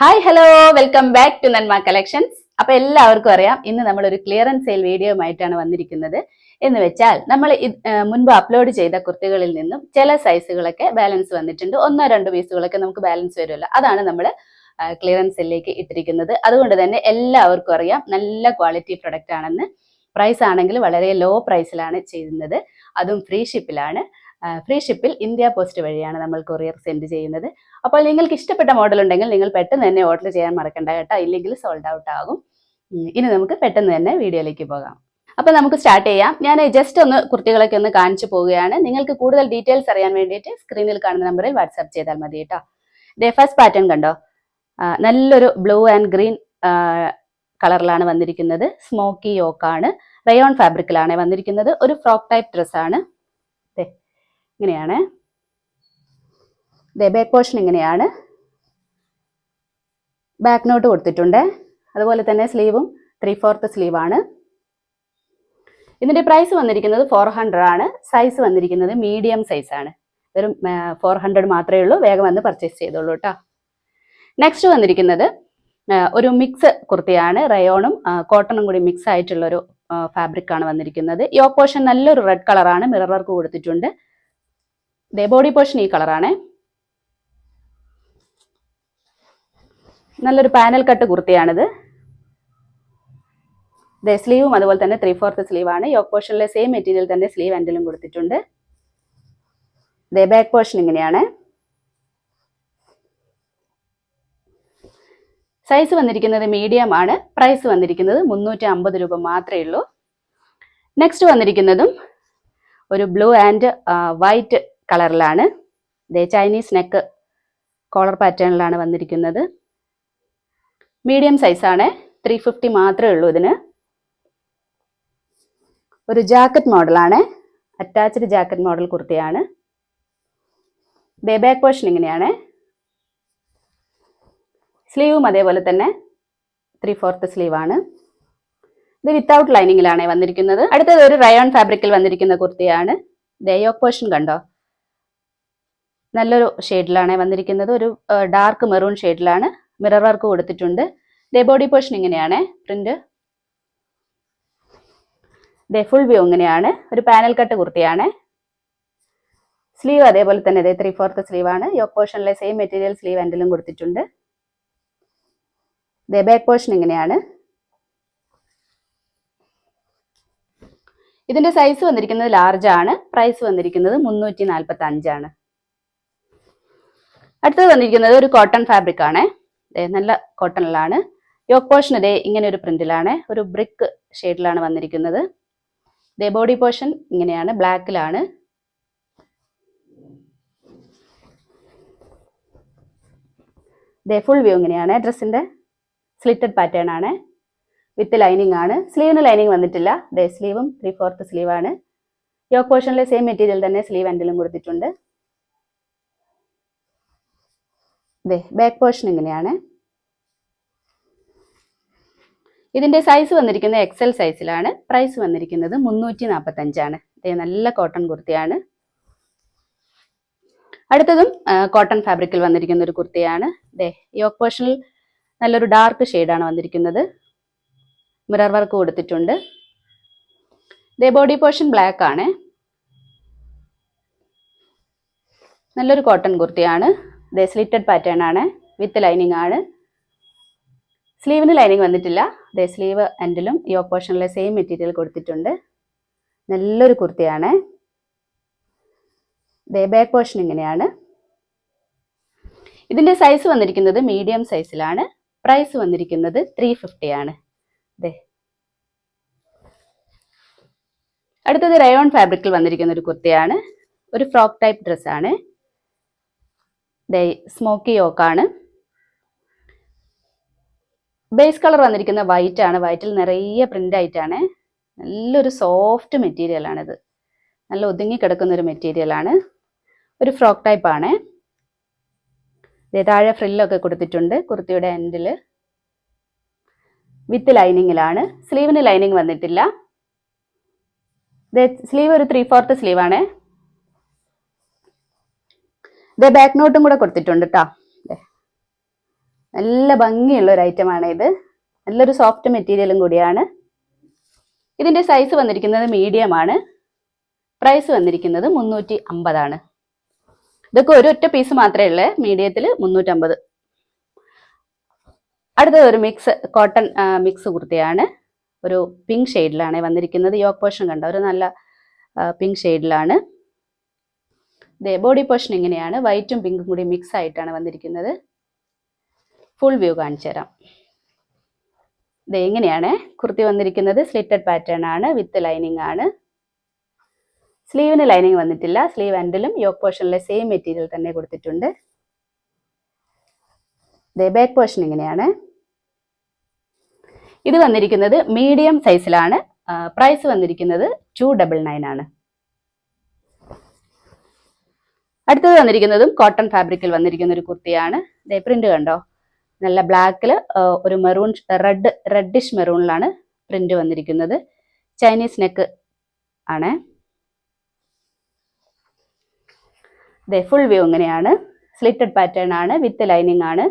Hi hello welcome back to Nanma collections അപ്പൊ എല്ലാവർക്കും അറിയാം ഇന്ന് നമ്മൾ ഒരു ക്ലിയറൻസ് സെയിൽ വീഡിയോയുമായിട്ടാണ് വന്നിരിക്കുന്നത്. എന്ന് വെച്ചാൽ നമ്മൾ മുൻപ് അപ്ലോഡ് ചെയ്ത കുർത്തികളിൽ നിന്നും ചില സൈസുകളൊക്കെ ബാലൻസ് വന്നിട്ടുണ്ട്. ഒന്നോ രണ്ടോ പീസുകളൊക്കെ നമുക്ക് ബാലൻസ് വരുമല്ലോ. അതാണ് നമ്മൾ ക്ലിയറൻസ് സെല്ലിലേക്ക് ഇട്ടിരിക്കുന്നത്. അതുകൊണ്ട് തന്നെ എല്ലാവർക്കും അറിയാം നല്ല ക്വാളിറ്റി പ്രൊഡക്റ്റ് ആണെന്ന്. പ്രൈസ് ആണെങ്കിൽ വളരെ ലോ പ്രൈസിലാണ് ചെയ്യുന്നത്. അതും ഫ്രീ ഷിപ്പിലാണ് ഫ്രീ ഷിപ്പിൽ ഇന്ത്യ പോസ്റ്റ് വഴിയാണ് നമ്മൾ കൊറിയർ സെൻഡ് ചെയ്യുന്നത്. അപ്പോൾ നിങ്ങൾക്ക് ഇഷ്ടപ്പെട്ട മോഡൽ ഉണ്ടെങ്കിൽ നിങ്ങൾ പെട്ടെന്ന് തന്നെ ഓർഡർ ചെയ്യാൻ മറക്കണ്ട കേട്ടോ. ഇല്ലെങ്കിൽ സോൾഡ് ഔട്ട് ആകും. ഇനി നമുക്ക് പെട്ടെന്ന് തന്നെ വീഡിയോയിലേക്ക് പോകാം. അപ്പോൾ നമുക്ക് സ്റ്റാർട്ട് ചെയ്യാം. ഞാൻ ജസ്റ്റ് ഒന്ന് കുർത്തികളൊക്കെ ഒന്ന് കാണിച്ചു പോവുകയാണ്. നിങ്ങൾക്ക് കൂടുതൽ ഡീറ്റെയിൽസ് അറിയാൻ വേണ്ടിയിട്ട് സ്ക്രീനിൽ കാണുന്ന നമ്പറിൽ വാട്സാപ്പ് ചെയ്താൽ മതി കേട്ടോ. ദേ ഫസ്റ്റ് പാറ്റേൺ കണ്ടോ? നല്ലൊരു ബ്ലൂ ആൻഡ് ഗ്രീൻ കളറിലാണ് വന്നിരിക്കുന്നത്. സ്മോക്കി യോക്കാണ് റയോൺ ഫാബ്രിക്കിലാണ് വന്നിരിക്കുന്നത്. ഒരു ഫ്രോക്ക് ടൈപ്പ് ഡ്രസ്സാണ് ഇങ്ങനെയാണ്. ദേ ബാക്ക് പോർഷൻ ഇങ്ങനെയാണ്. ബാക്ക് നോട്ട് കൊടുത്തിട്ടുണ്ട്. അതുപോലെ തന്നെ സ്ലീവും ത്രീ ഫോർത്ത് സ്ലീവാണ് ഇതിന്റെ പ്രൈസ് വന്നിരിക്കുന്നത് ഫോർ ഹൺഡ്രഡ് ആണ്. സൈസ് വന്നിരിക്കുന്നത് മീഡിയം സൈസാണ് വെറും ഫോർ ഹൺഡ്രഡ് മാത്രമേ ഉള്ളൂ. വേഗം വന്ന് പർച്ചേസ് ചെയ്തോളൂ കേട്ടോ നെക്സ്റ്റ് വന്നിരിക്കുന്നത് ഒരു മിക്സ് കുർത്തിയാണ്. റയോണും കോട്ടണും കൂടി മിക്സ് ആയിട്ടുള്ളൊരു ഫാബ്രിക്കാണ് വന്നിരിക്കുന്നത്. യോ പോർഷൻ നല്ലൊരു റെഡ് കളറാണ് മിറർ വർക്ക് കൊടുത്തിട്ടുണ്ട്. ദേ ബോഡി പോർഷൻ ഈ കളറാണ്. നല്ലൊരു പാനൽ കട്ട് കുർത്തിയാണിത്. ദേ സ്ലീവും അതുപോലെ തന്നെ ത്രീ ഫോർത്ത് സ്ലീവ് ആണ് യോക്ക് പോർഷനിലെ സെയിം മെറ്റീരിയൽ തന്നെ സ്ലീവ് എൻഡിലും കൊടുത്തിട്ടുണ്ട്. ദേ ബാക്ക് പോർഷൻ ഇങ്ങനെയാണ്. സൈസ് വന്നിരിക്കുന്നത് മീഡിയം ആണ്. പ്രൈസ് വന്നിരിക്കുന്നത് മുന്നൂറ്റി അമ്പത് രൂപ മാത്രമേ ഉള്ളൂ. നെക്സ്റ്റ് വന്നിരിക്കുന്നതും ഒരു ബ്ലൂ ആൻഡ് വൈറ്റ് കളറിലാണ്. ഇതേ ചൈനീസ് നെക്ക് കോളർ പാറ്റേണിലാണ് വന്നിരിക്കുന്നത്. മീഡിയം സൈസാണ് ത്രീ ഫിഫ്റ്റി മാത്രമേ ഉള്ളൂ ഇതിന്. ഒരു ജാക്കറ്റ് മോഡലാണ് അറ്റാച്ച്ഡ് ജാക്കറ്റ് മോഡൽ കുർത്തിയാണ്. ദേ ബാക്ക് പോർഷൻ ഇങ്ങനെയാണ്. സ്ലീവും അതേപോലെ തന്നെ ത്രീ ഫോർത്ത് സ്ലീവാണ് ഇത് വിത്തൗട്ട് ലൈനിങ്ങിലാണ് വന്നിരിക്കുന്നത്. അടുത്തത് ഒരു റയോൺ ഫാബ്രിക്കിൽ വന്നിരിക്കുന്ന കുർത്തിയാണ്. യോക്ക് പോർഷൻ കണ്ടോ? നല്ലൊരു ഷെയ്ഡിലാണ് വന്നിരിക്കുന്നത്. ഒരു ഡാർക്ക് മെറൂൺ ഷെയ്ഡിലാണ്. മിറർ വർക്ക് കൊടുത്തിട്ടുണ്ട്. ദേ ബോഡി പോർഷൻ ഇങ്ങനെയാണ്. പ്രിന്റ്. ദേ ഫുൾ വ്യൂ ഇങ്ങനെയാണ്. ഒരു പാനൽ കട്ട് കുർത്തിയാണ്. സ്ലീവ് അതേപോലെ തന്നെ ഇതേ ത്രീ ഫോർത്ത് സ്ലീവ് ആണ് യോക്ക് പോർഷനിലെ സെയിം മെറ്റീരിയൽ സ്ലീവ് എൻഡിലും കൊടുത്തിട്ടുണ്ട്. ദേ ബാക്ക് പോർഷൻ ഇങ്ങനെയാണ്. ഇതിന്റെ സൈസ് വന്നിരിക്കുന്നത് ലാർജ് ആണ്. പ്രൈസ് വന്നിരിക്കുന്നത് മുന്നൂറ്റി നാൽപ്പത്തി അഞ്ചാണ് അടുത്തത് വന്നിരിക്കുന്നത് ഒരു കോട്ടൺ ഫാബ്രിക് ആണ്. നല്ല കോട്ടണിലാണ് യോക്ക് പോർഷൻ ഇതേ ഇങ്ങനെ ഒരു പ്രിന്റിലാണ് ഒരു ബ്രിക്ക് ഷെയ്ഡിലാണ് വന്നിരിക്കുന്നത്. ഇതേ ബോഡി പോർഷൻ ഇങ്ങനെയാണ് ബ്ലാക്കിലാണ് ഇതേ ഫുൾ വ്യൂ ഇങ്ങനെയാണ്. ഡ്രസ്സിന്റെ സ്ലിറ്റഡ് പാറ്റേൺ ആണ്. വിത്ത് ലൈനിങ് ആണ്. സ്ലീവിന് ലൈനിങ് വന്നിട്ടില്ല. ദേ സ്ലീവും ത്രീ ഫോർത്ത് സ്ലീവാണ് യോക്ക് പോർഷനിലെ സെയിം മെറ്റീരിയൽ തന്നെ സ്ലീവ് എൻഡിലും കൊടുത്തിട്ടുണ്ട്. ദേ ബാക്ക് പോർഷൻ ഇങ്ങനെയാണ്. ഇതിന്റെ സൈസ് വന്നിരിക്കുന്നത് എക്സൽ സൈസിലാണ് പ്രൈസ് വന്നിരിക്കുന്നത് മുന്നൂറ്റി നാൽപ്പത്തി അഞ്ചാണ് ദേ നല്ല കോട്ടൺ കുർത്തിയാണ്. അടുത്തതും കോട്ടൺ ഫാബ്രിക്കിൽ വന്നിരിക്കുന്ന ഒരു കുർത്തിയാണ്. ദേ യോക്ക് പോർഷനിൽ നല്ലൊരു ഡാർക്ക് ഷെയ്ഡാണ് വന്നിരിക്കുന്നത്. മിറർ വർക്ക് കൊടുത്തിട്ടുണ്ട്. ദേ ബോഡി പോർഷൻ ബ്ലാക്ക് ആണ്. നല്ലൊരു കോട്ടൺ കുർത്തിയാണ്. ദേ സ്ലിറ്റഡ് പാറ്റേൺ ആണ് വിത്ത് ലൈനിങ് ആണ്. സ്ലീവിന് ലൈനിങ് വന്നിട്ടില്ല. ദേ സ്ലീവ് എൻഡിലും ഈ പോർഷനിലെ സെയിം മെറ്റീരിയൽ കൊടുത്തിട്ടുണ്ട്. നല്ലൊരു കുർത്തിയാണ്. ദേ ബാക്ക് പോർഷൻ ഇങ്ങനെയാണ്. ഇതിന്റെ സൈസ് വന്നിരിക്കുന്നത് മീഡിയം സൈസിലാണ് പ്രൈസ് വന്നിരിക്കുന്നത് ത്രീ ഫിഫ്റ്റി ആണ്. ദേ. അടുത്തത് റയോൺ ഫാബ്രിക്കിൽ വന്നിരിക്കുന്ന ഒരു കുർത്തിയാണ്. ഒരു ഫ്രോക്ക് ടൈപ്പ് ഡ്രസ്സാണ് സ്മോക്കി യോക്കാണ്. ബേസ് കളർ വന്നിരിക്കുന്ന വൈറ്റ് ആണ്. വൈറ്റിൽ നിറയെ പ്രിന്റ് ആയിട്ടാണ്. നല്ലൊരു സോഫ്റ്റ് മെറ്റീരിയൽ ഇത് നല്ല ഒതുങ്ങി കിടക്കുന്ന ഒരു മെറ്റീരിയലാണ് ഒരു ഫ്രോക്ക് ടൈപ്പ് ആണ്. താഴെ ഫ്രില്ലൊക്കെ കൊടുത്തിട്ടുണ്ട് കുർത്തിയുടെ എൻഡിൽ വിത്ത് ലൈനിങ്ങിലാണ് സ്ലീവിന് ലൈനിങ് വന്നിട്ടില്ല. സ്ലീവ് ഒരു ത്രീ ഫോർത്ത് സ്ലീവാണ് ഇത് ബാക്ക് നോട്ടും കൂടെ കൊടുത്തിട്ടുണ്ട് കേട്ടോ നല്ല ഭംഗിയുള്ള ഒരു ഐറ്റം ആണ് ഇത്. നല്ലൊരു സോഫ്റ്റ് മെറ്റീരിയലും കൂടിയാണ്. ഇതിന്റെ സൈസ് വന്നിരിക്കുന്നത് മീഡിയം ആണ്. പ്രൈസ് വന്നിരിക്കുന്നത് മുന്നൂറ്റി അമ്പതാണ് ഇതൊക്കെ ഒരു ഒറ്റ പീസ് മാത്രമേ ഉള്ളൂ മീഡിയത്തിൽ മുന്നൂറ്റമ്പത്. അടുത്തത് ഒരു മിക്സ് കോട്ടൺ മിക്സ് കുർത്തിയാണ്. ഒരു പിങ്ക് ഷെയ്ഡിലാണ് വന്നിരിക്കുന്നത്. യോക്ക് പോഷൻ കണ്ട? ഒരു നല്ല പിങ്ക് ഷെയ്ഡിലാണ് ദേ ബോഡി പോർഷൻ ഇങ്ങനെയാണ്. വൈറ്റും പിങ്കും കൂടി മിക്സ് ആയിട്ടാണ് വന്നിരിക്കുന്നത്. ഫുൾ വ്യൂ കാണിച്ചു തരാം. ദേ ഇങ്ങനെയാണ് കുർത്തി വന്നിരിക്കുന്നത്. സ്ലിറ്റഡ് പാറ്റേൺ ആണ്. വിത്ത് ലൈനിങ് ആണ്. സ്ലീവിന് ലൈനിങ് വന്നിട്ടില്ല. സ്ലീവ് എൻഡിലും യോക്ക് പോർഷനിലെ സെയിം മെറ്റീരിയൽ തന്നെ കൊടുത്തിട്ടുണ്ട്. ദേ ബാക്ക് പോർഷൻ ഇങ്ങനെയാണ്. ഇത് വന്നിരിക്കുന്നത് മീഡിയം സൈസിലാണ് പ്രൈസ് വന്നിരിക്കുന്നത് ടു ഡബിൾ നയൻ ആണ്. അടുത്തത് വന്നിരിക്കുന്നതും കോട്ടൺ ഫാബ്രിക്കിൽ വന്നിരിക്കുന്ന ഒരു കുർത്തിയാണ്. പ്രിന്റ് കണ്ടോ? നല്ല ബ്ലാക്കിൽ ഒരു മെറൂൺ റെഡ് റെഡിഷ് മെറൂണിലാണ് പ്രിന്റ് വന്നിരിക്കുന്നത്. ചൈനീസ് നെക്ക് ആണ്. ദേ ഫുൾ വ്യൂ ഇങ്ങനെയാണ്. സ്ലിറ്റഡ് പാറ്റേൺ ആണ് വിത്ത് ലൈനിങ് ആണ്.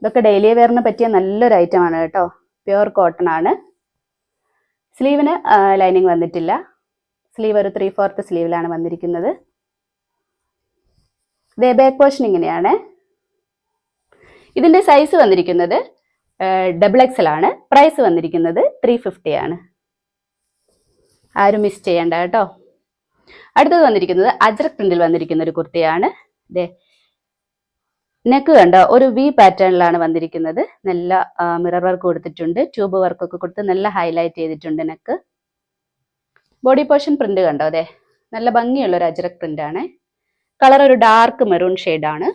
ഇതൊക്കെ ഡെയിലി വെയറിന് പറ്റിയ നല്ലൊരു ഐറ്റം ആണ് കേട്ടോ. പ്യുവർ കോട്ടൺ ആണ്. സ്ലീവിന് ലൈനിങ് വന്നിട്ടില്ല. സ്ലീവ് ഒരു ത്രീ ഫോർത്ത് സ്ലീവിലാണ് വന്നിരിക്കുന്നത്. ദേ ബാക്ക് പോർഷൻ ഇങ്ങനെയാണ്. ഇതിന്റെ സൈസ് വന്നിരിക്കുന്നത് ഡബിൾ എക്സൽ ആണ്. പ്രൈസ് വന്നിരിക്കുന്നത് ത്രീ ഫിഫ്റ്റി ആണ്. ആരും മിസ് ചെയ്യണ്ട കേട്ടോ. അടുത്തത് വന്നിരിക്കുന്നത് അജ്രക് പ്രിന്റിൽ വന്നിരിക്കുന്ന ഒരു കുർത്തിയാണ്. ദേ നെക്ക് കണ്ടോ? ഒരു വി പാറ്റേണിലാണ് വന്നിരിക്കുന്നത്. നല്ല മിറർ വർക്ക് കൊടുത്തിട്ടുണ്ട്. ട്യൂബ് വർക്കൊക്കെ കൊടുത്ത് നല്ല ഹൈലൈറ്റ് ചെയ്തിട്ടുണ്ട് നെക്ക് ബോഡി പോർഷൻ പ്രിന്റ് കണ്ടോ? അതെ. നല്ല ഭംഗിയുള്ള ഒരു അജ്രക് പ്രിന്റ് ആണ്. കളർ ഒരു ഡാർക്ക് മെറൂൺ ആണ്.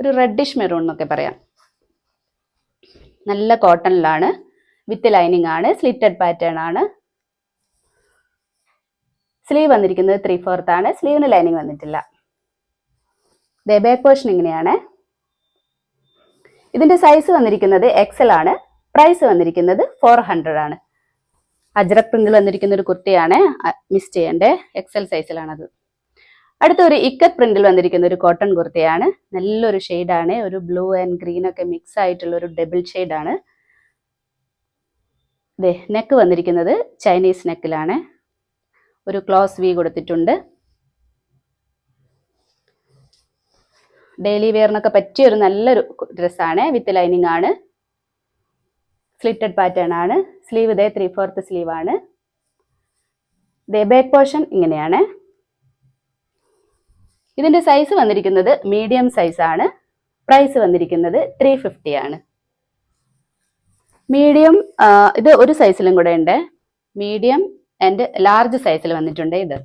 ഒരു റെഡിഷ് മെറൂൺ എന്നൊക്കെ പറയാം. നല്ല കോട്ടണിലാണ് വിത്ത് ലൈനിങ് ആണ്. സ്ലിറ്റഡ് പാറ്റേൺ ആണ്. സ്ലീവ് വന്നിരിക്കുന്നത് ത്രീ ഫോർത്ത് ആണ് സ്ലീവിന് ലൈനിങ് വന്നിട്ടില്ല. ബാക്ക് പോർഷൻ ഇങ്ങനെയാണ്. ഇതിന്റെ സൈസ് വന്നിരിക്കുന്നത് എക്സൽ ആണ് പ്രൈസ് വന്നിരിക്കുന്നത് ഫോർ ഹൺഡ്രഡ് ആണ്. അജ്രക് പ്രിന്റിൽ വന്നിരിക്കുന്ന ഒരു കുർത്തിയാണ് മിസ് ചെയ്യേണ്ടത് എക്സൽ സൈസിലാണത് അടുത്ത ഒരു ഇക്കത്ത് പ്രിന്റിൽ വന്നിരിക്കുന്ന ഒരു കോട്ടൺ കുർത്തിയാണ്. നല്ലൊരു ആണ്. ഒരു ബ്ലൂ ആൻഡ് ഗ്രീൻ ഒക്കെ മിക്സ് ആയിട്ടുള്ള ഒരു ഡബിൾ ആണ്. ദേ നെക്ക് വന്നിരിക്കുന്നത് ചൈനീസ് നെക്കിലാണ് ഒരു ക്ലോസ് വി കൊടുത്തിട്ടുണ്ട്. ഡെയിലി വെയറിനൊക്കെ പറ്റിയ ഒരു നല്ലൊരു ഡ്രസ്സാണ് വിത്ത് ലൈനിങ് ആണ്. സ്ലിറ്റഡ് പാറ്റേൺ ആണ്. സ്ലീവ് ഇതേ ത്രീ ഫോർത്ത് സ്ലീവ് ആണ്. ഇതേ ബാക്ക് പോർഷൻ ഇങ്ങനെയാണ്. ഇതിന്റെ സൈസ് വന്നിരിക്കുന്നത് മീഡിയം സൈസ് ആണ്. പ്രൈസ് വന്നിരിക്കുന്നത് ത്രീ ഫിഫ്റ്റി ആണ്. മീഡിയം ഇത് ഒരു സൈസിലും കൂടെ ഉണ്ട്. മീഡിയം ആൻഡ് ലാർജ് സൈസിൽ വന്നിട്ടുണ്ട് ഇത്.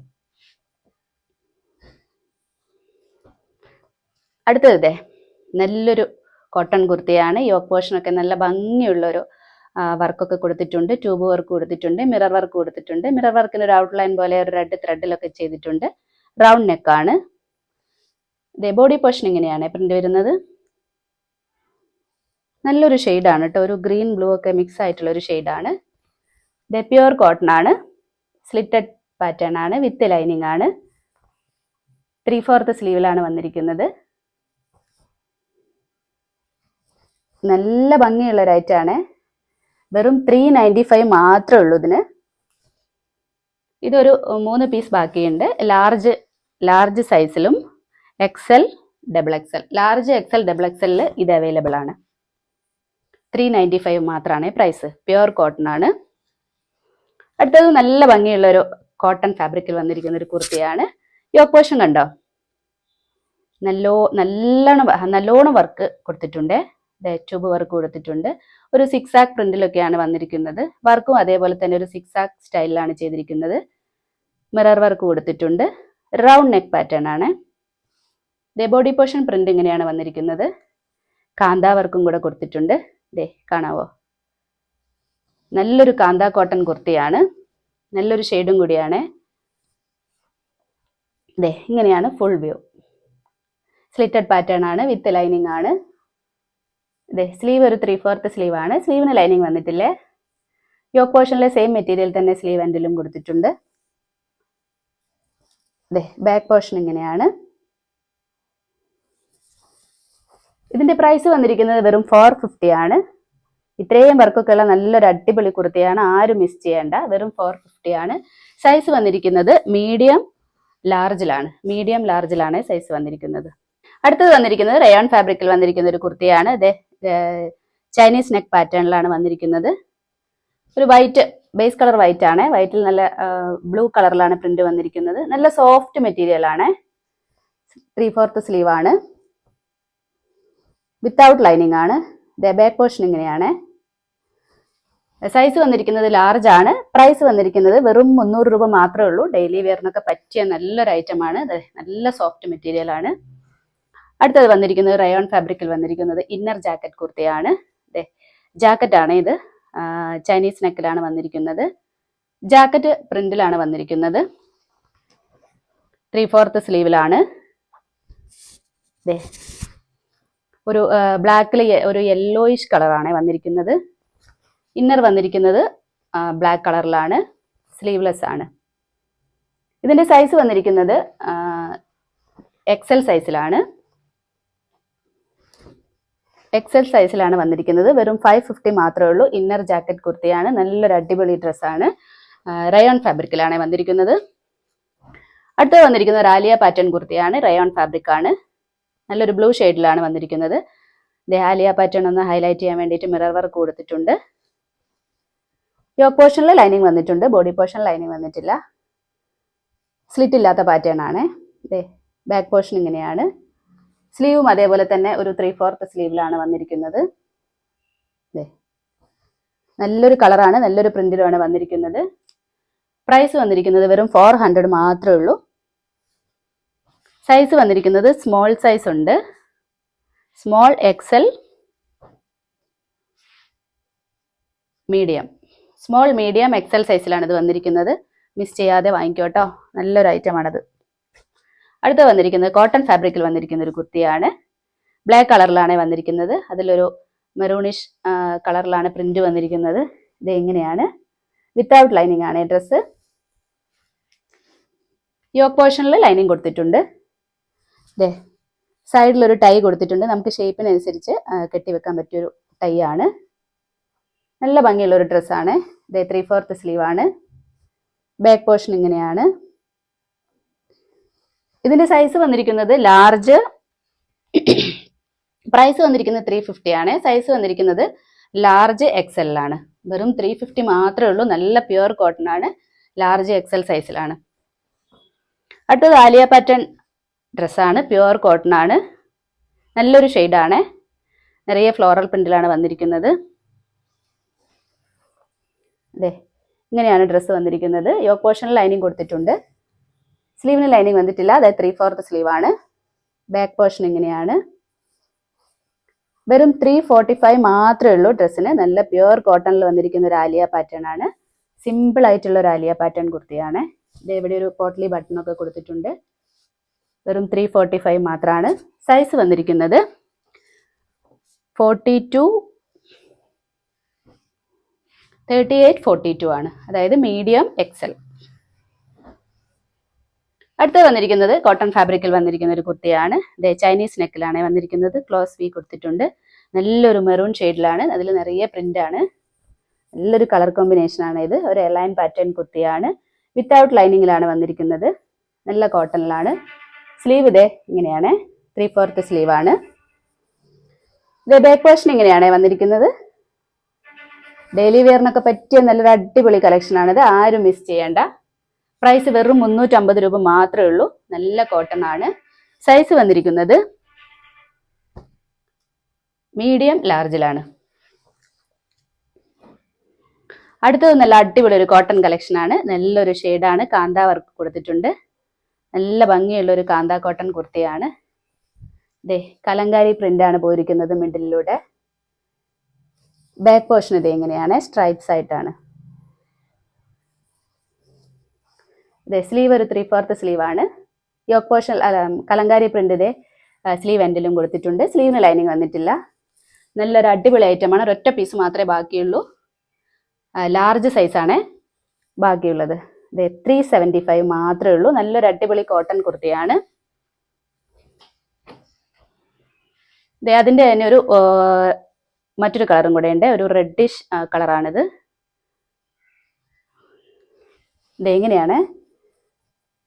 അടുത്തത് നല്ലൊരു കോട്ടൺ കുർത്തിയാണ്. യോക്ക് പോർഷനൊക്കെ നല്ല ഭംഗിയുള്ള ഒരു വർക്കൊക്കെ കൊടുത്തിട്ടുണ്ട് ട്യൂബ് വർക്ക് കൊടുത്തിട്ടുണ്ട് മിറർ വർക്ക് കൊടുത്തിട്ടുണ്ട്. മിറർ വർക്കിൽ ഒരു ഔട്ട്ലൈൻ പോലെ ഒരു റെഡ് ത്രെഡിലൊക്കെ ചെയ്തിട്ടുണ്ട്. റൗണ്ട് നെക്കാണ് ഇതേ ബോഡി പോർഷൻ ഇങ്ങനെയാണ് പ്രിന്റ് വരുന്നത്. നല്ലൊരു ഷെയ്ഡാണ് കേട്ടോ ഒരു ഗ്രീൻ ബ്ലൂ ഒക്കെ മിക്സ് ആയിട്ടുള്ള ഒരു ഷെയ്ഡാണ് ഇത് പ്യുവർ കോട്ടൺ ആണ്. സ്ലിറ്റഡ് പാറ്റേൺ ആണ്. വിത്ത് ലൈനിങ് ആണ്. ത്രീ ഫോർത്ത് സ്ലീവിലാണ് വന്നിരിക്കുന്നത്. നല്ല ഭംഗിയുള്ള ഒരു ഐറ്റാണ് വെറും ത്രീ നയന്റി ഫൈവ് മാത്രമേ ഉള്ളൂ ഇതിന്. ഇതൊരു മൂന്ന് പീസ് ബാക്കിയുണ്ട്. Large large സൈസിലും XL double XL large XL double എക്സലിൽ ഇത് അവൈലബിൾ ആണ്. ത്രീ നയന്റി ഫൈവ് മാത്രമാണ് പ്രൈസ് പ്യുവർ കോട്ടൺ ആണ്. അടുത്തത് നല്ല ഭംഗിയുള്ള ഒരു കോട്ടൺ ഫാബ്രിക്കിൽ വന്നിരിക്കുന്ന ഒരു കുർത്തിയാണ്. യോക്ക് പോഷൻ കണ്ടോ? നല്ലോ നല്ലോണം നല്ലോണം വർക്ക് കൊടുത്തിട്ടുണ്ട്. ട്യൂബ് വർക്ക് കൊടുത്തിട്ടുണ്ട്. ഒരു സിക്സ് ആക്ക് പ്രിന്റിലൊക്കെയാണ് വന്നിരിക്കുന്നത്. വർക്കും അതേപോലെ തന്നെ ഒരു സിക്സ് ആക്ക് സ്റ്റൈലിലാണ് ചെയ്തിരിക്കുന്നത്. മിറർ വർക്ക് കൊടുത്തിട്ടുണ്ട്. റൗണ്ട് നെക്ക് പാറ്റേൺ ആണ്. ദേ ബോഡി പോർഷൻ പ്രിന്റ് ഇങ്ങനെയാണ് വന്നിരിക്കുന്നത്. കാന്ത വർക്കും കൂടെ കൊടുത്തിട്ടുണ്ട്. ദേ കാണാവോ? നല്ലൊരു കാന്ത കോട്ടൺ കുർത്തിയാണ്. നല്ലൊരു ഷെയ്ഡും കൂടിയാണ്. ദേ ഇങ്ങനെയാണ് ഫുൾ വ്യൂ സ്ലിറ്റഡ് പാറ്റേൺ ആണ് വിത്ത് ലൈനിങ് ആണ്. ഇതേ സ്ലീവ് ഒരു ത്രീ ഫോർത്ത് സ്ലീവ് ആണ്. സ്ലീവിന് ലൈനിങ് വന്നിട്ടില്ലേ? യോക്ക് പോർഷനിലെ സെയിം മെറ്റീരിയൽ തന്നെ സ്ലീവ് എൻഡിലും കൊടുത്തിട്ടുണ്ട്. അതെ ബാക്ക് പോർഷൻ ഇങ്ങനെയാണ്. ഇതിന്റെ പ്രൈസ് വന്നിരിക്കുന്നത് വെറും ഫോർ ഫിഫ്റ്റി ആണ്. ഇത്രയും വർക്കൊക്കെ ഉള്ള നല്ലൊരു അടിപൊളി കുർത്തിയാണ്. ആരും മിസ് ചെയ്യേണ്ട. വെറും ഫോർ ഫിഫ്റ്റി ആണ്. സൈസ് വന്നിരിക്കുന്നത് മീഡിയം ലാർജിലാണ് മീഡിയം ലാർജിലാണ് സൈസ് വന്നിരിക്കുന്നത്. അടുത്തത് വന്നിരിക്കുന്നത് റയോൺ ഫാബ്രിക്കിൽ വന്നിരിക്കുന്ന ഒരു കുർത്തിയാണ്. ഇത് ചൈനീസ് നെക്ക് പാറ്റേണിലാണ് വന്നിരിക്കുന്നത്. ഒരു വൈറ്റ് ബേസ് കളർ വൈറ്റ് ആണ്. വൈറ്റിൽ നല്ല ബ്ലൂ കളറിലാണ് പ്രിന്റ് വന്നിരിക്കുന്നത്. നല്ല സോഫ്റ്റ് മെറ്റീരിയൽ ആണ്. ത്രീ ഫോർത്ത് സ്ലീവ് ആണ്. വിത്തൗട്ട് ലൈനിങ് ആണ്. ബാക്ക് പോർഷൻ ഇങ്ങനെയാണ്. സൈസ് വന്നിരിക്കുന്നത് ലാർജ് ആണ്. പ്രൈസ് വന്നിരിക്കുന്നത് വെറും മുന്നൂറ് രൂപ മാത്രമേ ഉള്ളൂ. ഡെയിലി വെയറിനൊക്കെ പറ്റിയ നല്ലൊരു ഐറ്റം ആണ്. നല്ല സോഫ്റ്റ് മെറ്റീരിയൽ ആണ്. അടുത്തത് വന്നിരിക്കുന്നത് റയോൺ ഫാബ്രിക്കിൽ വന്നിരിക്കുന്നത് ഇന്നർ ജാക്കറ്റ് കുർത്തയാണ്. ആണ് ഇത്. ചൈനീസ് നെക്കിലാണ് വന്നിരിക്കുന്നത്. ജാക്കറ്റ് പ്രിന്റിലാണ് വന്നിരിക്കുന്നത്. ത്രീ ഫോർത്ത് സ്ലീവിലാണ് ഒരു ബ്ലാക്കിൽ ഒരു യെല്ലോയിഷ് കളറാണ് വന്നിരിക്കുന്നത്. ഇന്നർ വന്നിരിക്കുന്നത് ബ്ലാക്ക് കളറിലാണ് സ്ലീവ്ലെസ് ആണ്. ഇതിന്റെ സൈസ് വന്നിരിക്കുന്നത് എക്സൽ സൈസിലാണ് എക്സൽ സൈസിലാണ് വന്നിരിക്കുന്നത്. വെറും ഫൈവ് ഫിഫ്റ്റി മാത്രമേ ഉള്ളൂ. ഇന്നർ ജാക്കറ്റ് കുർത്തിയാണ്. നല്ലൊരു അടിപൊളി ഡ്രസ്സാണ് റയോൺ ഫാബ്രിക്കിലാണ് വന്നിരിക്കുന്നത്. അടുത്തത് വന്നിരിക്കുന്ന റാലിയ പാറ്റേൺ കുർത്തിയാണ്. റയോൺ ഫാബ്രിക് ആണ്. നല്ലൊരു ബ്ലൂ ഷെയ്ഡിലാണ് വന്നിരിക്കുന്നത്. ആലിയ പാറ്റേൺ ഒന്ന് ഹൈലൈറ്റ് ചെയ്യാൻ വേണ്ടിയിട്ട് മിറർ വർക്ക് കൊടുത്തിട്ടുണ്ട്. യോക്ക് പോർഷനിൽ ലൈനിങ് വന്നിട്ടുണ്ട്. ബോഡി പോർഷൻ ലൈനിങ് വന്നിട്ടില്ല. സ്ലിറ്റ് ഇല്ലാത്ത പാറ്റേൺ ആണ്. ബാക്ക് പോർഷൻ ഇങ്ങനെയാണ്. സ്ലീവും അതേപോലെ തന്നെ ഒരു ത്രീ ഫോർത്ത് സ്ലീവിലാണ് വന്നിരിക്കുന്നത്. നല്ലൊരു കളറാണ് നല്ലൊരു പ്രിന്റിലുമാണ് വന്നിരിക്കുന്നത്. പ്രൈസ് വന്നിരിക്കുന്നത് വെറും ഫോർ ഹൺഡ്രഡ് മാത്രമേ ഉള്ളൂ. സൈസ് വന്നിരിക്കുന്നത് സ്മോൾ സൈസ് ഉണ്ട്. Small XL medium small medium XL സൈസിലാണ് ഇത് വന്നിരിക്കുന്നത്. മിസ് ചെയ്യാതെ വാങ്ങിക്കോട്ടോ നല്ലൊരു ഐറ്റമാണത് അടുത്ത വന്നിരിക്കുന്നത് കോട്ടൺ ഫാബ്രിക്കിൽ വന്നിരിക്കുന്ന ഒരു കുർത്തിയാണ്. ബ്ലാക്ക് കളറിലാണ് വന്നിരിക്കുന്നത്. അതിലൊരു മെറൂണിഷ് കളറിലാണ് പ്രിന്റ് വന്നിരിക്കുന്നത്. ഇത് എങ്ങനെയാണ്? വിത്തൗട്ട് ലൈനിങ് ആണ് ഡ്രസ്സ് യോക്ക് പോർഷനിൽ ലൈനിങ് കൊടുത്തിട്ടുണ്ട്. ദേ സൈഡിലൊരു ടൈ കൊടുത്തിട്ടുണ്ട്. നമുക്ക് ഷേപ്പിനനുസരിച്ച് കെട്ടിവെക്കാൻ പറ്റിയൊരു ടൈ ആണ്. നല്ല ഭംഗിയുള്ള ഒരു ഡ്രസ്സാണ് ഇതേ ത്രീ ഫോർത്ത് സ്ലീവാണ് ബാക്ക് പോർഷൻ ഇങ്ങനെയാണ്. ഇതിന്റെ സൈസ് വന്നിരിക്കുന്നത് ലാർജ് പ്രൈസ് വന്നിരിക്കുന്നത് ത്രീ ഫിഫ്റ്റി ആണ്. സൈസ് വന്നിരിക്കുന്നത് ലാർജ് എക്സൽ ആണ്. വെറും ത്രീ ഫിഫ്റ്റി മാത്രമേ ഉള്ളൂ. നല്ല പ്യുവർ കോട്ടൺ ആണ്. ലാർജ് എക്സ് എൽ സൈസിലാണ് അടുത്തത് ആലിയ പാറ്റേൺ ഡ്രസ്സാണ് പ്യുവർ കോട്ടൺ ആണ്. നല്ലൊരു ഷെയ്ഡാണ് നിറയെ ഫ്ലോറൽ പ്രിന്റിലാണ് വന്നിരിക്കുന്നത്. അതെ ഇങ്ങനെയാണ് ഡ്രസ്സ് വന്നിരിക്കുന്നത്. യോക്ക് പോർഷൻ ലൈനിങ് കൊടുത്തിട്ടുണ്ട്. സ്ലീവിന് ലൈനിങ് വന്നിട്ടില്ല. അതായത് ത്രീ ഫോർത്ത് ആണ്. ബാക്ക് പോർഷൻ ഇങ്ങനെയാണ്. വെറും ത്രീ ഫോർട്ടി ഫൈവ് മാത്രമേ ഉള്ളൂ ഡ്രസ്സിന്. നല്ല പ്യുവർ കോട്ടണിൽ വന്നിരിക്കുന്ന ഒരു ആലിയ പാറ്റേൺ ആണ്. സിമ്പിൾ ആയിട്ടുള്ള ഒരു ആലിയ പാറ്റേൺ കുർത്തിയാണ്. ഇത് ഇവിടെ ഒരു പോട്ട്ലി ബട്ടൺ ഒക്കെ കൊടുത്തിട്ടുണ്ട്. വെറും ത്രീ ഫോർട്ടി ഫൈവ് മാത്രമാണ് സൈസ് വന്നിരിക്കുന്നത്. Forty two thirty eight forty two ആണ്. അതായത് മീഡിയം എക്സൽ അടുത്ത് വന്നിരിക്കുന്നത് കോട്ടൺ ഫാബ്രിക്കിൽ വന്നിരിക്കുന്ന ഒരു കുർത്തിയാണ് ഇത് ചൈനീസ് നെക്കിലാണ് വന്നിരിക്കുന്നത്. ക്ലോസ് വി കൊടുത്തിട്ടുണ്ട്. നല്ലൊരു മെറൂൺ ഷെയ്ഡിലാണ് അതിൽ നിറയെ പ്രിന്റ് ആണ്. നല്ലൊരു കളർ കോമ്പിനേഷൻ ആണ് ഇത്. ഒരു എലൈൻ പാറ്റേൺ കുർത്തിയാണ് വിത്തൗട്ട് ലൈനിങ്ങിലാണ് വന്നിരിക്കുന്നത്. നല്ല കോട്ടണിലാണ് സ്ലീവ് ഇതേ ഇങ്ങനെയാണ്. ത്രീ ഫോർത്ത് സ്ലീവ് ആണ്. ഇത് ബാക്ക് പോർഷൻ ഇങ്ങനെയാണ് വന്നിരിക്കുന്നത്. ഡെയിലി വെയറിനൊക്കെ പറ്റിയ നല്ലൊരു അടിപൊളി കളക്ഷൻ ആണിത് ആരും മിസ് ചെയ്യേണ്ട. പ്രൈസ് വെറും മുന്നൂറ്റമ്പത് രൂപ മാത്രമേ ഉള്ളൂ. നല്ല കോട്ടൺ ആണ്. സൈസ് വന്നിരിക്കുന്നത് മീഡിയം ലാർജിലാണ് അടുത്തത് നല്ല അടിപൊളി ഒരു കോട്ടൺ കളക്ഷൻ ആണ്. നല്ലൊരു ഷെയ്ഡാണ് കാന്ത വർക്ക് കൊടുത്തിട്ടുണ്ട്. നല്ല ഭംഗിയുള്ള ഒരു കാന്ത കോട്ടൺ കുർത്തിയാണ്. ദേ കലങ്കാരി പ്രിന്റ് ആണ് പോയിരിക്കുന്നത് മിഡിലൂടെ ബാക്ക് പോർഷൻ ഇത് എങ്ങനെയാണ്? സ്ട്രൈപ്സ് ആയിട്ടാണ്. ഇതെ സ്ലീവ് ഒരു ത്രീ ഫോർത്ത് സ്ലീവ് ആണ്. യോക്ക് പോർഷൻ കലങ്കാരി പ്രിന്റിന്റെ സ്ലീവ് എൻഡിലും കൊടുത്തിട്ടുണ്ട്. സ്ലീവിന് ലൈനിങ് വന്നിട്ടില്ല. നല്ലൊരു അടിപൊളി ഐറ്റമാണ് ഒരൊറ്റ പീസ് മാത്രമേ ബാക്കിയുള്ളൂ. ലാർജ് സൈസാണ് ബാക്കിയുള്ളത്. ഇതേ ത്രീ സെവന്റി ഫൈവ് മാത്രമേ ഉള്ളൂ. നല്ലൊരു അടിപൊളി കോട്ടൺ കുർത്തിയാണ്. ദേ അതിന്റെ തന്നെ ഒരു മറ്റൊരു കളറും കൂടെ ഉണ്ട്. ഒരു റെഡിഷ് കളറാണിത് ഇത് എങ്ങനെയാണ്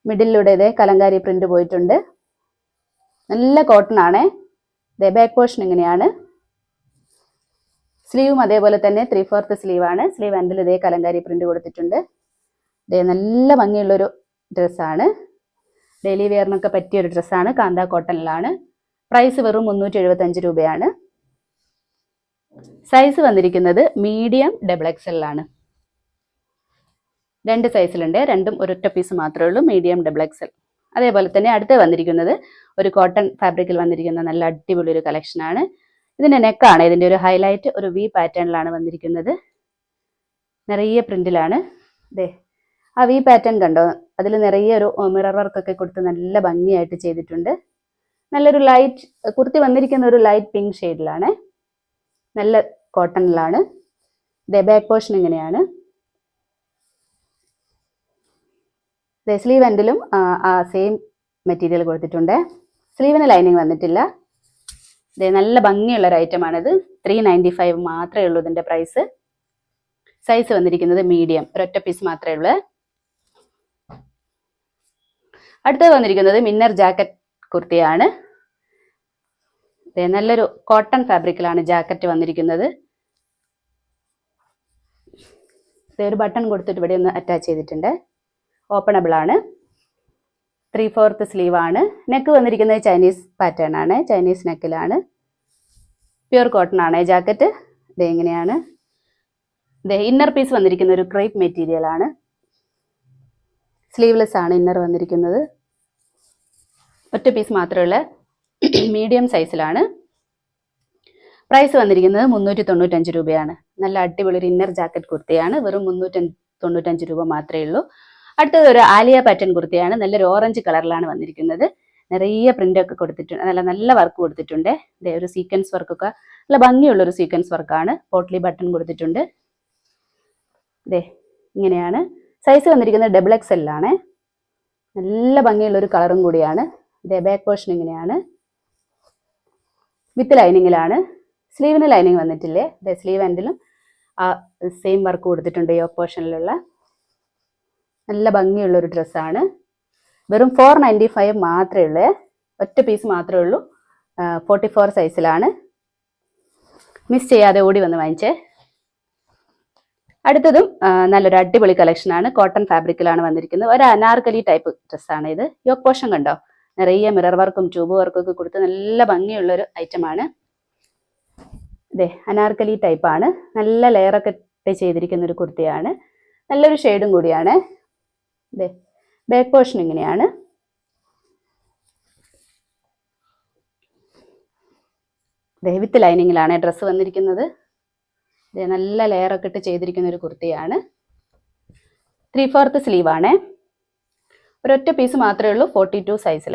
മിഡിലൂടെ ഇതേ കലങ്കാരി പ്രിന്റ് പോയിട്ടുണ്ട്. നല്ല കോട്ടൺ ആണ്. ഇതേ ബാക്ക് പോർഷൻ ഇങ്ങനെയാണ്. സ്ലീവും അതേപോലെ തന്നെ ത്രീ ഫോർത്ത് സ്ലീവ് ആണ്. സ്ലീവ് ആൻഡിൽ ഇതേ കലങ്കാരി പ്രിന്റ് കൊടുത്തിട്ടുണ്ട്. ഇതേ നല്ല ഭംഗിയുള്ളൊരു ഡ്രസ്സാണ് ഡെയിലി വെയറിനൊക്കെ പറ്റിയ ഒരു ഡ്രസ്സാണ് കാന്ത കോട്ടണിലാണ്. പ്രൈസ് വെറും മുന്നൂറ്റി എഴുപത്തഞ്ച് രൂപയാണ്. സൈസ് വന്നിരിക്കുന്നത് മീഡിയം ഡബിൾ എക്സലാണ് രണ്ട് സൈസിലുണ്ട് രണ്ടും ഒരൊറ്റ പീസ് മാത്രമേ ഉള്ളൂ മീഡിയം ഡബിൾ എക്സൽ അതേപോലെ തന്നെ അടുത്ത് വന്നിരിക്കുന്നത് ഒരു കോട്ടൺ ഫാബ്രിക്കിൽ വന്നിരിക്കുന്ന നല്ല അടിപൊളി ഒരു കളക്ഷനാണ് ഇതിന്റെ നെക്കാണ് ഇതിന്റെ ഒരു ഹൈലൈറ്റ് ഒരു വി പാറ്റേണിലാണ് വന്നിരിക്കുന്നത്. നിറയെ പ്രിന്റിലാണ് ദേ ആ വി പാറ്റേൺ കണ്ടോ? അതിൽ നിറയെ ഒരു മിറർ വർക്കൊക്കെ കൊടുത്ത് നല്ല ഭംഗിയായിട്ട് ചെയ്തിട്ടുണ്ട്. നല്ലൊരു ലൈറ്റ് കുർത്തി വന്നിരിക്കുന്ന ഒരു ലൈറ്റ് പിങ്ക് ഷെയ്ഡിലാണ് നല്ല കോട്ടണിലാണ് ദേ ബാക്ക് പോർഷൻ ഇങ്ങനെയാണ്. സ്ലീവ് എൻഡിലും സെയിം മെറ്റീരിയൽ കൊടുത്തിട്ടുണ്ട്. സ്ലീവിന് ലൈനിങ് വന്നിട്ടില്ല. ദേ നല്ല ഭംഗിയുള്ള ഒരു ഐറ്റമാണിത് ത്രീ നയന്റി ഫൈവ് മാത്രമേ ഉള്ളൂ ഇതിന്റെ പ്രൈസ് സൈസ് വന്നിരിക്കുന്നത് മീഡിയം ഒരൊറ്റ പീസ് മാത്രമേ ഉള്ളൂ. അടുത്തത് വന്നിരിക്കുന്നത് മിന്നർ ജാക്കറ്റ് കുർത്തിയാണ് നല്ലൊരു കോട്ടൺ ഫാബ്രിക്കിലാണ് ജാക്കറ്റ് വന്നിരിക്കുന്നത്. ഒരു ബട്ടൺ കൊടുത്തിട്ട് ഇവിടെ ഒന്ന് അറ്റാച്ച് ചെയ്തിട്ടുണ്ട്. ഓപ്പണബിൾ ആണ്. ത്രീ ഫോർത്ത് സ്ലീവ് ആണ്. നെക്ക് വന്നിരിക്കുന്നത് ചൈനീസ് പാറ്റേൺ ആണ്. ചൈനീസ് നെക്കിലാണ് പ്യുർ കോട്ടൺ ആണ്. ജാക്കറ്റ് ഇത് എങ്ങനെയാണ് ഇന്നർ പീസ് വന്നിരിക്കുന്ന ഒരു ക്രേപ്പ് മെറ്റീരിയൽ ആണ്. സ്ലീവ്ലെസ് ആണ് ഇന്നർ വന്നിരിക്കുന്നത്. ഒറ്റ പീസ് മാത്രമുള്ള മീഡിയം സൈസിലാണ് പ്രൈസ് വന്നിരിക്കുന്നത് മുന്നൂറ്റി തൊണ്ണൂറ്റഞ്ച് രൂപയാണ്. നല്ല അടിപൊളി ഒരു ഇന്നർ ജാക്കറ്റ് കുർത്തിയാണ്. വെറും മുന്നൂറ്റി തൊണ്ണൂറ്റഞ്ച് രൂപ മാത്രമേ ഉള്ളൂ. അടുത്തത് ഒരു ആലിയ പാറ്റേൺ കുർത്തിയാണ്. നല്ലൊരു ഓറഞ്ച് കളറിലാണ് വന്നിരിക്കുന്നത്. നിറയെ ഒക്കെ കൊടുത്തിട്ടുണ്ട് നല്ല നല്ല വർക്ക് കൊടുത്തിട്ടുണ്ട്. ദേ ഒരു സീക്വൻസ് വർക്കൊക്കെ നല്ല ഭംഗിയുള്ളൊരു സീക്വൻസ് വർക്കാണ് പോട്ട്ലി ബട്ടൺ കൊടുത്തിട്ടുണ്ട്. ദേ ഇങ്ങനെയാണ്. സൈസ് വന്നിരിക്കുന്നത് ഡബിൾ എക്സ് എല്ലാണ് നല്ല ഭംഗിയുള്ള ഒരു കളറും കൂടിയാണ്. ദേ ബാക്ക് പോർഷൻ ഇങ്ങനെയാണ്. വിത്ത് ലൈനിങ്ങിലാണ് സ്ലീവിന് ലൈനിങ് വന്നിട്ടില്ലേ? ദേ സ്ലീവ് എൻഡിലും ആ സെയിം വർക്ക് കൊടുത്തിട്ടുണ്ട് ഈ പോർഷനിലുള്ള നല്ല ഭംഗിയുള്ള ഒരു ഡ്രസ്സാണ്. വെറും ഫോർ നയന്റി ഫൈവ് മാത്രമേ ഉള്ളൂ. ഒറ്റ പീസ് മാത്രമേ ഉള്ളൂ. ഫോർട്ടി ഫോർ സൈസിലാണ് മിസ് ചെയ്യാതെ ഓടി വന്ന് വാങ്ങിച്ചേ. അടുത്തതും നല്ലൊരു അടിപൊളി കളക്ഷനാണ് കോട്ടൺ ഫാബ്രിക്കിലാണ് വന്നിരിക്കുന്നത്. ഒരു അനാർക്കലി ടൈപ്പ് ഡ്രസ്സാണ് ഇത്. യോക്ക് പോഷൻ കണ്ടോ? നിറയെ മിറർ വർക്കും ട്യൂബ് വർക്കും ഒക്കെ കൊടുത്ത് നല്ല ഭംഗിയുള്ളൊരു ഐറ്റമാണ് ഇതേ അനാർക്കലി ടൈപ്പാണ് നല്ല ലെയറൊക്കെ ചെയ്തിരിക്കുന്ന ഒരു കുർത്തിയാണ്. നല്ലൊരു ഷെയ്ഡും കൂടിയാണ്. ഇതേ ബാക്ക് പോർഷൻ ഇങ്ങനെയാണ്. വിത്ത് ലൈനിങ്ങിലാണ് ഡ്രസ്സ് വന്നിരിക്കുന്നത്. നല്ല ലെയറൊക്കെ ഇട്ട് ചെയ്തിരിക്കുന്ന ഒരു കുർത്തിയാണ്. ത്രീ ഫോർത്ത് സ്ലീവ് ആണ്. ഒരൊറ്റ പീസ് മാത്രമേ ഉള്ളൂ ഫോർട്ടി ടു സൈസിൽ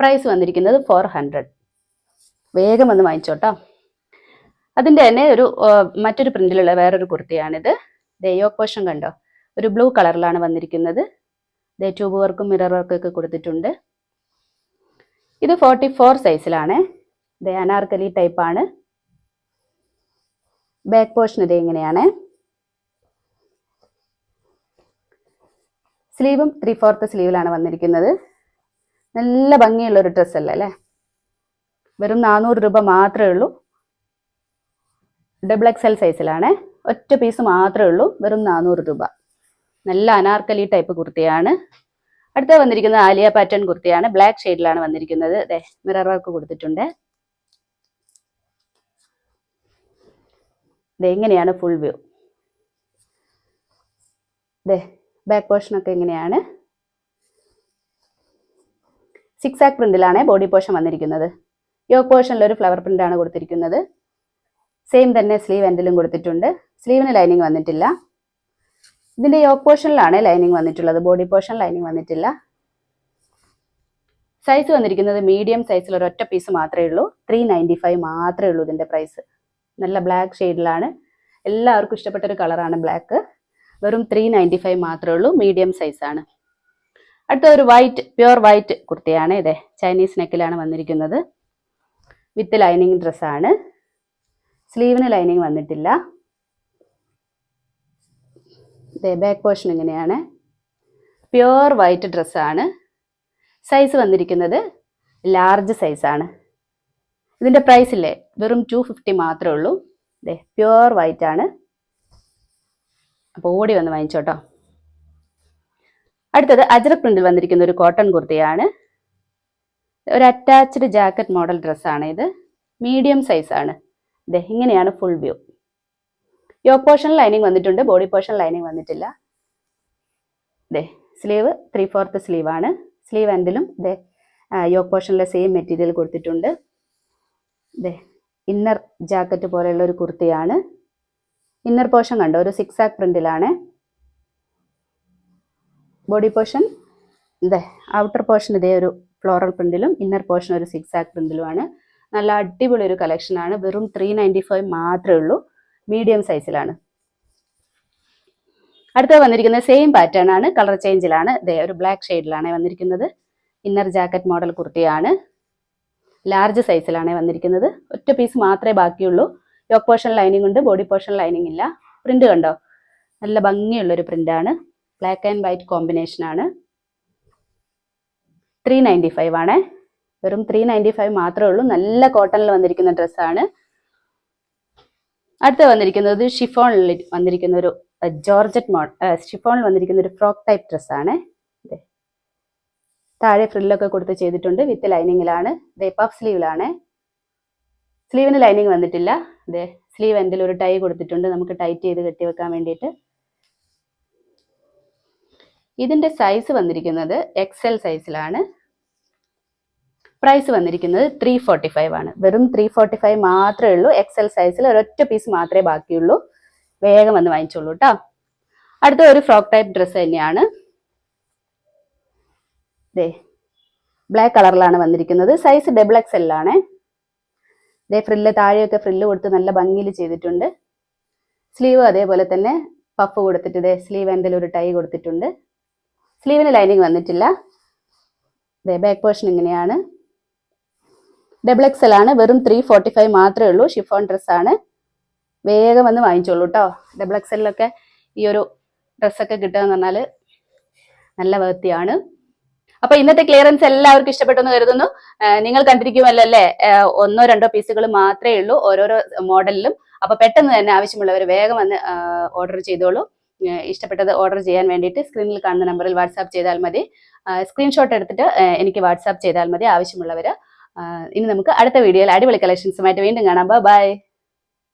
പ്രൈസ് വന്നിരിക്കുന്നത് ഫോർ ഹൺഡ്രഡ് വേഗം വന്ന് വാങ്ങിച്ചോട്ടോ. അതിന്റെ തന്നെ ഒരു മറ്റൊരു പ്രിന്റിലുള്ള വേറൊരു കുർത്തിയാണിത്. പോഷൻ കണ്ടോ? ഒരു ബ്ലൂ കളറിലാണ് വന്നിരിക്കുന്നത്. ദേ ട്യൂബ് വർക്കും മിറർ വർക്കും ഒക്കെ കൊടുത്തിട്ടുണ്ട്. ഇത് ഫോർട്ടി ഫോർ സൈസിലാണ്. ദേ അനാർക്കലി ടൈപ്പാണ്. ബാക്ക് പോർഷൻ ഇത് എങ്ങനെയാണ്? സ്ലീവും ത്രീ ഫോർത്ത് സ്ലീവിലാണ് വന്നിരിക്കുന്നത്. നല്ല ഭംഗിയുള്ള ഒരു ഡ്രസ്സ് അല്ലേ അല്ലേ? വെറും നാനൂറ് രൂപ മാത്രമേ ഉള്ളൂ. ഡബിൾ എക്സ് എൽ സൈസിലാണ്. ഒറ്റ പീസ് മാത്രമേ ഉള്ളൂ. വെറും നാനൂറ് രൂപ. നല്ല അനാർക്കലി ടൈപ്പ് കുർത്തിയാണ്. അടുത്ത വന്നിരിക്കുന്നത് ആലിയ പാറ്റേൺ കുർത്തിയാണ്. ബ്ലാക്ക് ഷെയ്ഡിലാണ് വന്നിരിക്കുന്നത്. അതെ മിറർ വർക്ക് കൊടുത്തിട്ടുണ്ട്. ഇതെങ്ങനെയാണ് ഫുൾ വ്യൂ ദേ ബാക്ക് പോർഷൻ ഒക്കെ എങ്ങനെയാണ് സിക്സ് ആക്ക് പ്രിന്റിലാണ് ബോഡി പോർഷൻ വന്നിരിക്കുന്നത്. യോക്ക് പോർഷനിൽ ഒരു ഫ്ലവർ പ്രിന്റാണ് കൊടുത്തിരിക്കുന്നത്. സെയിം തന്നെ സ്ലീവ് എൻഡിലും കൊടുത്തിട്ടുണ്ട്. സ്ലീവിന് ലൈനിങ് വന്നിട്ടില്ല. ഇതിന്റെ യോക്ക് പോർഷനിലാണ് ലൈനിങ് വന്നിട്ടുള്ളത്. ബോഡി പോർഷൻ ലൈനിങ് വന്നിട്ടില്ല. സൈസ് വന്നിരിക്കുന്നത് മീഡിയം സൈസിൽ ഒരു ഒറ്റ പീസ് മാത്രമേ ഉള്ളൂ. ത്രീ നയന്റി ഫൈവ് മാത്രമേ ഉള്ളൂ ഇതിന്റെ പ്രൈസ് നല്ല ബ്ലാക്ക് ഷെയ്ഡിലാണ് എല്ലാവർക്കും ഇഷ്ടപ്പെട്ട ഒരു കളറാണ് ബ്ലാക്ക് വെറും ത്രീ നയന്റി ഫൈവ് മാത്രമേ ഉള്ളൂ. മീഡിയം സൈസാണ് അടുത്ത ഒരു വൈറ്റ് പ്യുവർ വൈറ്റ് കുർത്തിയാണ് ഇതേ. ചൈനീസ് നെക്കിലാണ് വന്നിരിക്കുന്നത്. വിത്ത് ലൈനിങ് ഡ്രസ്സാണ് സ്ലീവിന് ലൈനിങ് വന്നിട്ടില്ല. ബാക്ക് പോർഷൻ ഇങ്ങനെയാണ്. പ്യുവർ വൈറ്റ് ഡ്രസ്സാണ് സൈസ് വന്നിരിക്കുന്നത് ലാർജ് സൈസാണ് ഇതിന്റെ പ്രൈസ് ഇല്ലേ? വെറും ടു ഫിഫ്റ്റി മാത്രമേ ഉള്ളൂ. ദേ പ്യുവർ വൈറ്റ് ആണ്. അപ്പോൾ ഓടി വന്ന് വാങ്ങിച്ചോട്ടോ. അടുത്തത് അജ്രക് പ്രിന്റിൽ വന്നിരിക്കുന്ന ഒരു കോട്ടൺ കുർത്തിയാണ്. ഒരു അറ്റാച്ച്ഡ് ജാക്കറ്റ് മോഡൽ ഡ്രസ്സാണ് ഇത്. മീഡിയം സൈസാണ് ദേ ഇങ്ങനെയാണ് full view yoke portion lining വന്നിട്ടുണ്ട്. ബോഡി പോർഷൻ ലൈനിങ് വന്നിട്ടില്ല. ദേ സ്ലീവ് ത്രീ ഫോർത്ത് ആണ്. സ്ലീവ് എൻഡിലും ദേ യോക്ക് പോർഷനിലെ സെയിം മെറ്റീരിയൽ കൊടുത്തിട്ടുണ്ട്. ദേ ഇന്നർ ജാക്കറ്റ് പോലെയുള്ള ഒരു കുർത്തിയാണ്. ഇന്നർ പോർഷൻ കണ്ടോ? ഒരു സിക്സ് ആക്ക് പ്രിന്റിലാണ് ബോഡി പോർഷൻ ഇതേ ഔട്ടർ പോർഷൻ ഇതേ ഒരു ഫ്ലോറൽ പ്രിന്റിലും ഇന്നർ പോർഷൻ ഒരു സിക്സ് ആക്ക് പ്രിന്റിലുമാണ് നല്ല അടിപൊളി ഒരു കളക്ഷനാണ് വെറും ത്രീ നയന്റി ഫൈവ് മാത്രമേ ഉള്ളൂ. മീഡിയം സൈസിലാണ്. അടുത്ത വന്നിരിക്കുന്ന സെയിം പാറ്റേൺ ആണ്. കളർ ചേഞ്ചിലാണ് ഒരു ബ്ലാക്ക് ഷെയ്ഡിലാണ് വന്നിരിക്കുന്നത്. ഇന്നർ ജാക്കറ്റ് മോഡൽ കുർത്തിയാണ്. ലാർജ് സൈസിലാണ് വന്നിരിക്കുന്നത്. ഒറ്റ പീസ് മാത്രമേ ബാക്കിയുള്ളൂ. യോക്ക് പോർഷൻ ലൈനിങ് ഉണ്ട് ബോഡി പോർഷൻ ലൈനിങ് ഇല്ല. പ്രിന്റ് കണ്ടോ? നല്ല ഭംഗിയുള്ളൊരു പ്രിന്റാണ് ബ്ലാക്ക് ആൻഡ് വൈറ്റ് കോമ്പിനേഷൻ ആണ്. ത്രീ നയന്റി ഫൈവ് ആണേ. വെറും ത്രീ നയന്റി ഫൈവ് മാത്രമേ ഉള്ളൂ. നല്ല കോട്ടണിൽ വന്നിരിക്കുന്ന ഡ്രസ്സാണ് അടുത്ത് വന്നിരിക്കുന്നത് ഷിഫോണിൽ വന്നിരിക്കുന്ന ഒരു ജോർജറ്റ് മോഡൽ ഷിഫോണിൽ വന്നിരിക്കുന്ന ഒരു ഫ്രോക്ക് ടൈപ്പ് ഡ്രസ്സാണ് താഴെ ഫ്രില്ലൊക്കെ കൊടുത്ത് ചെയ്തിട്ടുണ്ട്. വിത്ത് ലൈനിങ്ങിലാണ്. ദേ പഫ് സ്ലീവിലാണ് സ്ലീവിന് ലൈനിങ് വന്നിട്ടില്ല. ദേ സ്ലീവ് എൻഡിൽ ഒരു ടൈ കൊടുത്തിട്ടുണ്ട്. നമുക്ക് ടൈറ്റ് ചെയ്ത് കെട്ടി വെക്കാൻ വേണ്ടിയിട്ട്. ഇതിന്റെ സൈസ് വന്നിരിക്കുന്നത് എക്സൽ സൈസിലാണ് പ്രൈസ് വന്നിരിക്കുന്നത് ത്രീ ഫോർട്ടി ഫൈവ് ആണ്. വെറും ത്രീ ഫോർട്ടി ഫൈവ് മാത്രമേ ഉള്ളൂ. എക്സൽ സൈസിൽ ഒരൊറ്റ പീസ് മാത്രമേ ബാക്കിയുള്ളൂ. വേഗം വന്ന് വാങ്ങിച്ചോളൂ കേട്ടോ അടുത്ത ഒരു ഫ്രോക്ക് ടൈപ്പ് ഡ്രസ്സ് തന്നെയാണ്. ദേ ബ്ലാക്ക് കളറിലാണ് വന്നിരിക്കുന്നത്. സൈസ് ഡബിൾ എക്സ് ആണ്. ദേ ഫ്രില്ല് താഴെയൊക്കെ ഫ്രില്ല് കൊടുത്ത് നല്ല ഭംഗിയിൽ ചെയ്തിട്ടുണ്ട്. സ്ലീവ് അതേപോലെ തന്നെ പഫ് കൊടുത്തിട്ട് ദേ സ്ലീവ് എന്തെങ്കിലും ഒരു ടൈ കൊടുത്തിട്ടുണ്ട്. സ്ലീവിന് ലൈനിങ് വന്നിട്ടില്ല. ദേ ബാക്ക് പോർഷൻ ഇങ്ങനെയാണ്. ഡബിൾ എക്സ് ആണ്. വെറും ത്രീ ഫോർട്ടി ഫൈവ് മാത്രമേ ഉള്ളൂ. ഷിഫോൺ ഡ്രസ്സാണ് വേഗം വന്ന് വാങ്ങിച്ചോളൂ കേട്ടോ ഡബിൾ എക്സ് എല്ലൊക്കെ ഈ ഒരു ഡ്രസ്സൊക്കെ കിട്ടുക എന്ന് പറഞ്ഞാൽ നല്ല വൃത്തിയാണ് അപ്പൊ ഇന്നത്തെ ക്ലിയറൻസ് എല്ലാവർക്കും ഇഷ്ടപ്പെട്ടു എന്ന് കരുതുന്നു. നിങ്ങൾ കണ്ടിരിക്കുമല്ലോ അല്ലേ? ഒന്നോ രണ്ടോ പീസുകൾ മാത്രമേ ഉള്ളൂ ഓരോരോ മോഡലിലും. അപ്പൊ പെട്ടെന്ന് തന്നെ ആവശ്യമുള്ളവർ വേഗം വന്ന് ഓർഡർ ചെയ്തോളൂ. ഇഷ്ടപ്പെട്ടത് ഓർഡർ ചെയ്യാൻ വേണ്ടിയിട്ട് സ്ക്രീനിൽ കാണുന്ന നമ്പറിൽ വാട്സാപ്പ് ചെയ്താൽ മതി. സ്ക്രീൻഷോട്ട് എടുത്തിട്ട് എനിക്ക് വാട്സാപ്പ് ചെയ്താൽ മതി ആവശ്യമുള്ളവർ ഇനി നമുക്ക് അടുത്ത വീഡിയോയിൽ അടിപൊളി കളക്ഷൻസുമായിട്ട് വീണ്ടും കാണാം. ബൈ